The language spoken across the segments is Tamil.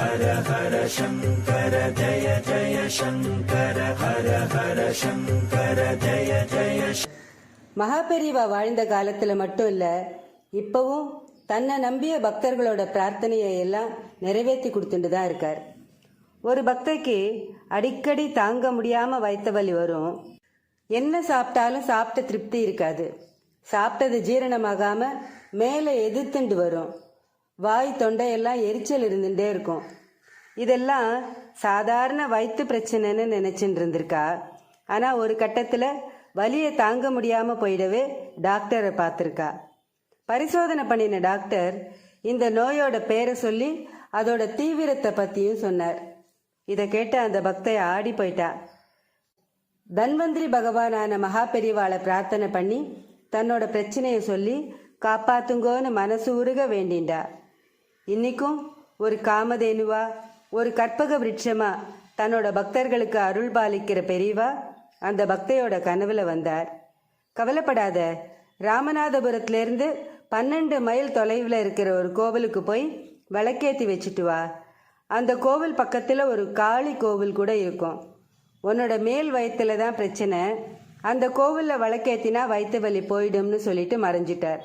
ஹர ஹர சங்கர ஜய ஜய சங்கர ஹர ஹர சங்கர ஜய ஜய மகாபெரிவா வாழ்ந்த காலத்துல மட்டும் இல்ல இப்பவும் தன்னை நம்பிய பக்தர்களோட பிரார்த்தனையை எல்லாம் நிறைவேற்றி கொடுத்துட்டு தான் இருக்கார். ஒரு பக்தைக்கு அடிக்கடி தாங்க முடியாமல் வைத்த வலி வரும். என்ன சாப்பிட்டாலும் சாப்பிட்ட திருப்தி இருக்காது. சாப்பிட்டது ஜீரணமாகாமல் மேலே எதிர்த்துண்டு வரும். வாய் தொண்டையெல்லாம் எரிச்சல் இருந்துட்டே இருக்கும். இதெல்லாம் சாதாரண வயிற்று பிரச்சனைன்னு நினைச்சுட்டு இருந்திருக்கா ஆனால் ஒரு கட்டத்தில் வலியை தாங்க முடியாமல் போயிடவே டாக்டரை பார்த்துருக்கா. பரிசோதனை பண்ணின டாக்டர் இந்த நோயோட பேரை சொல்லி அதோட தீவிரத்தை பற்றியும் சொன்னார். இதை கேட்ட அந்த பக்தை ஆடி போயிட்டா. தன்வந்திரி பகவானான மகா பெரிவாளை பிரார்த்தனை பண்ணி தன்னோட பிரச்சனையை சொல்லி காப்பாத்துங்கோன்னு மனசு உருக வேண்டிண்டா இன்னைக்கும் ஒரு காமதேனுவா ஒரு கற்பக விருட்சமா தன்னோட பக்தர்களுக்கு அருள் பாலிக்கிற பெரியவா அந்த பக்தையோட கனவுல வந்தார். கவலைப்படாத ராமநாதபுரத்திலேருந்து பன்னெண்டு மைல் தொலைவில் இருக்கிற ஒரு கோவிலுக்கு போய் விளக்கேற்றி வச்சுட்டு வா. அந்த கோவில் பக்கத்தில் ஒரு காளி கோவில் கூட இருக்கும். உன்னோட மேல் வயிற்றுல தான் பிரச்சனை. அந்த கோவிலில் விளக்கேற்றினா வயிற்று வலி போயிடும்னு சொல்லிட்டு மறைஞ்சிட்டார்.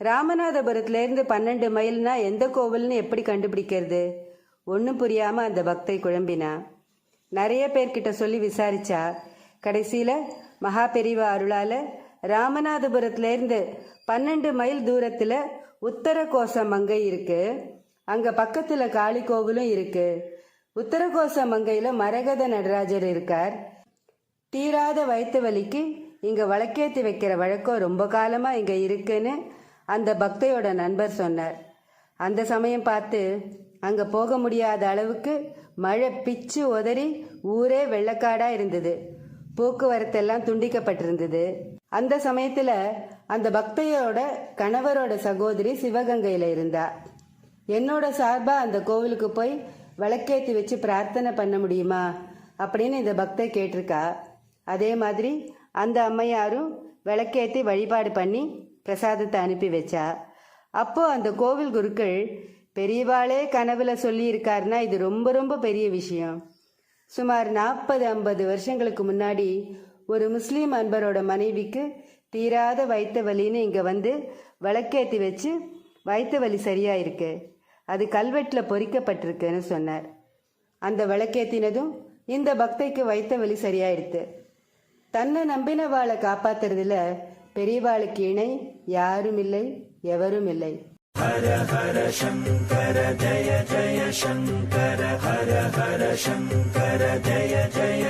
ராமநாதபுரத்துலேருந்து பன்னெண்டு மைல்னா எந்த கோவில்னு எப்படி கண்டுபிடிக்கிறது? ஒன்றும் புரியாமல் அந்த பக்தை குழம்பினா. நிறைய பேர்கிட்ட சொல்லி விசாரிச்சா. கடைசியில் மகா பெரிவா அருளால் ராமநாதபுரத்துலேருந்து பன்னெண்டு மைல் தூரத்தில் உத்தர கோசம் மங்கை இருக்குது அங்கே பக்கத்தில் காளி கோவிலும் இருக்குது உத்தரகோச மங்கையில் மரகத நடராஜர் இருக்கார். தீராத வயிற்று வலிக்கு இங்கே வழக்கேற்றி வைக்கிற வழக்கம் ரொம்ப காலமாக இங்கே இருக்குன்னு அந்த பக்தையோட நண்பர் சொன்னார். அந்த சமயம் பார்த்து அங்க போக முடியாத அளவுக்கு மழை பிச்சு உதறி ஊரே வெள்ளக்காடா இருந்தது. போக்குவரத்தெல்லாம் துண்டிக்கப்பட்டிருந்தது. அந்த சமயத்துல அந்த பக்தையோட கணவரோட சகோதரி சிவகங்கையில இருந்தா. என்னோட சார்பா அந்த கோவிலுக்கு போய் விளக்கேத்தி வச்சு பிரார்த்தனை பண்ண முடியுமா? அப்படின்னு இந்த பக்தை கேட்டிருக்கா. அதே மாதிரி அந்த அம்மையாரும் விளக்கேத்தி வழிபாடு பண்ணி பிரசாதத்தை அனுப்பி வச்சா. அப்போ அந்த கோவில் குருக்கள் பெரியவாளே கனவுல சொல்லியிருக்காருன்னா இது ரொம்ப ரொம்ப பெரிய விஷயம். சுமார் நாற்பது ஐம்பது வருஷங்களுக்கு முன்னாடி ஒரு முஸ்லீம் அன்பரோட மனைவிக்கு தீராத வைத்த வலின்னு இங்கே வந்து விளக்கேற்றி வச்சு வைத்த வலி சரியாயிருக்கு. அது கல்வெட்டில் பொறிக்கப்பட்டிருக்குன்னு சொன்னார். அந்த விளக்கேத்தினதும் இந்த பக்தைக்கு வைத்த வலி சரியாயிடுத்து தன்னை நம்பினவாளை காப்பாத்துறதுல பெரியவாளுக்கு இணை யாரும் இல்லை எவரும் இல்லை ஹர ஹர சங்கர ஜய ஜய சங்கர ஹர ஹர சங்கர ஜய ஜய